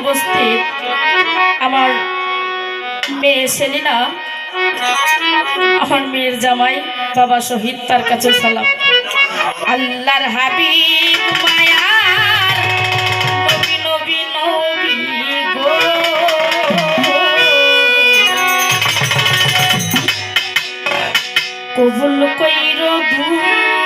উপস্থিত আমার মেয়ে সেলিনা, আমার মেয়ের জামাই, বাবা শহীদ, তার কাছে সালাম। আল্লাহর হাবি কবুল কইর দূর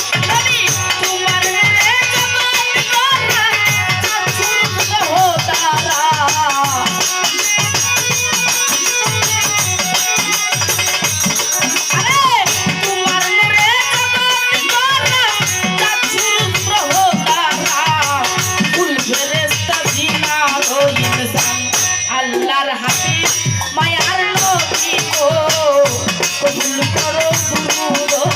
গুরু